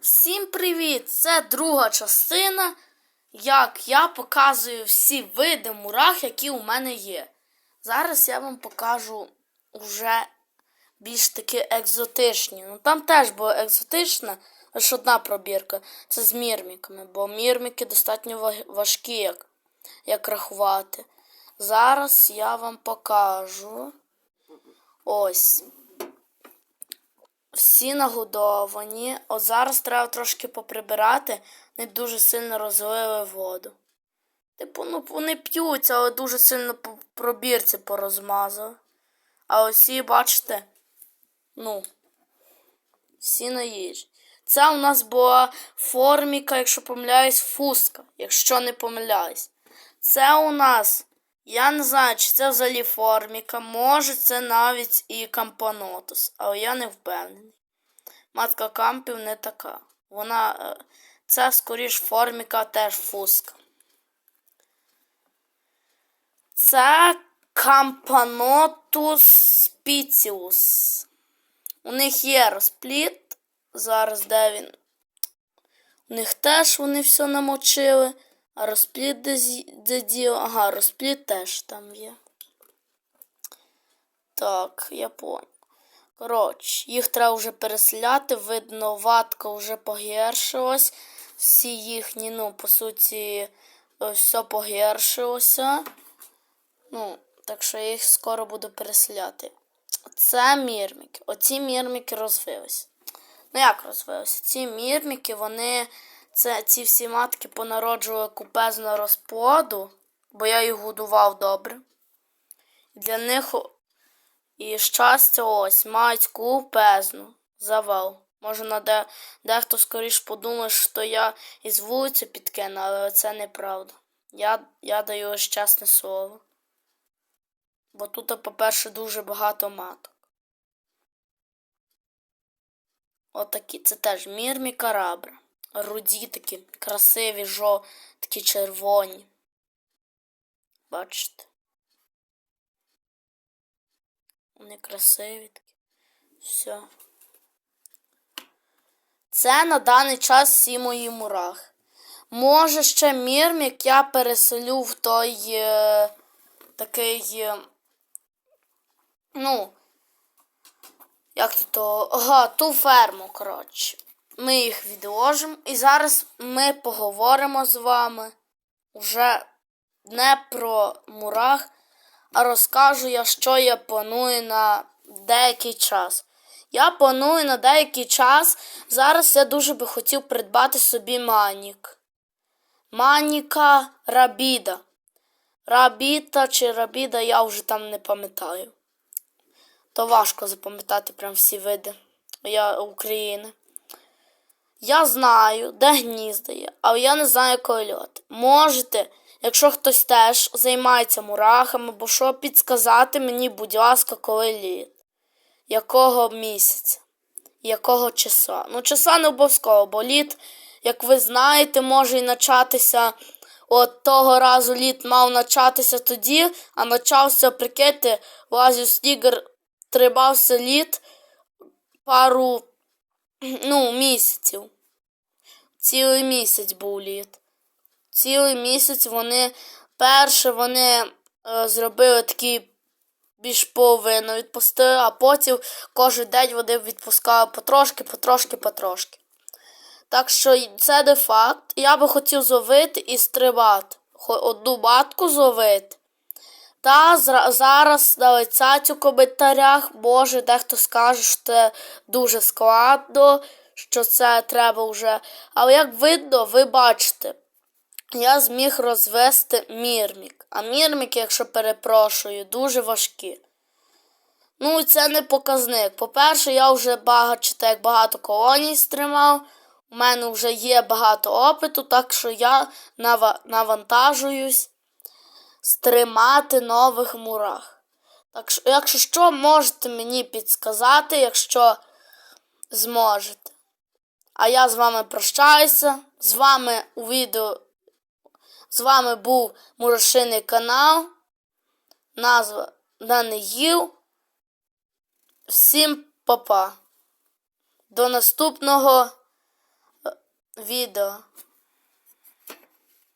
Всім привіт! Це друга частина, як я показую всі види мурах, які у мене є. Зараз я вам покажу уже більш таки екзотичні. Ну там теж була екзотична, лише одна пробірка. Це з мірміками, бо мірміки достатньо важкі, як, як рахувати. Зараз я вам покажу. Ось всі нагодовані. От зараз треба трошки поприбирати, не дуже сильно розлили воду. Типу, ну вони п'ються, але дуже сильно по пробірці порозмазали. А усі, бачите, ну, всі на їжі. Це у нас була форміка, якщо помиляюсь, фуска, якщо не помиляюсь. Це у нас, я не знаю, чи це взагалі форміка, може це навіть і кампанотус, але я не впевнений. Матка кампів не така. Вона, е, це скоріш форміка теж фуска. Це кампанотус спіціус. У них є розпліт. Зараз де він? У них теж вони все намочили. А розпліт де, зі- де діл? Ага, розпліт теж там є. Так, я понял. Коротше, їх треба вже переселяти. Видно, ватка вже погіршилась. Всі їхні, ну, по суті, е, все погіршилося. Ну, так що я їх скоро буду переселяти. Це мірміки. Оці мірміки розвилися. Ну як розвилися? Ці мірміки, вони. Це ці всі матки понароджували купезну розплоду, бо я їх годував добре. Для них і щастя ось мають купезну завал. Може, на де, дехто скоріш подумає, що я із вулиці підкину, але це неправда. Я, я даю ось чесне слово. Бо тут, по-перше, дуже багато маток. Отакі, це теж мірмі карабра. Руді такі красиві, жо, такі червоні. Бачите? Вони красиві такі. Все. Це на даний час всі мої мурахи. Може, ще мірмік я переселю в той е, такий. Е, ну, як то то. Ага, ту ферму, коротше. Ми їх відложимо. І зараз ми поговоримо з вами вже не про мурах, розкажу я, що я планую на деякий час. Я планую на деякий час. Зараз я дуже би хотів придбати собі манік. Маніка Рабіда. Рабіта чи Рабіда, я вже там не пам'ятаю. То важко запам'ятати прям всі види я України. Я знаю, де гнізда є, але я не знаю, коли льот. Можете, якщо хтось теж займається мурахами, або що, підсказати мені, будь ласка, коли літ. Якого місяця, якого числа. Ну, числа не обов'язково, бо літ, як ви знаєте, може і начатися. От того разу літ мав начатися тоді, а почався, прикиньте, лазив снігер, трибався літ пару ну, місяців. Цілий місяць був літ. Цілий місяць вони перше вони е, зробили такі більш половину відпустили, а потім кожен день вони відпускали потрошки, потрошки, потрошки. Так що це де факт. Я би хотів зловити і стрибати. Одну матку зловити. Та зараз на лицять у коментарях, може, дехто скаже, що це дуже складно, що це треба вже. Але як видно, ви бачите, я зміг розвести мірмік. А мірміки, якщо перепрошую, дуже важкі. Ну, це не показник. По-перше, я вже бачите, як багато колоній стримав. У мене вже є багато опиту, так що я нава- навантажуюсь стримати нових мурах. Так що, якщо що, можете мені підсказати, якщо зможете. А я з вами прощаюся. З вами у відео. З вами був Мурашиний канал. Назва Даниїл. Всім па-па. До наступного відео.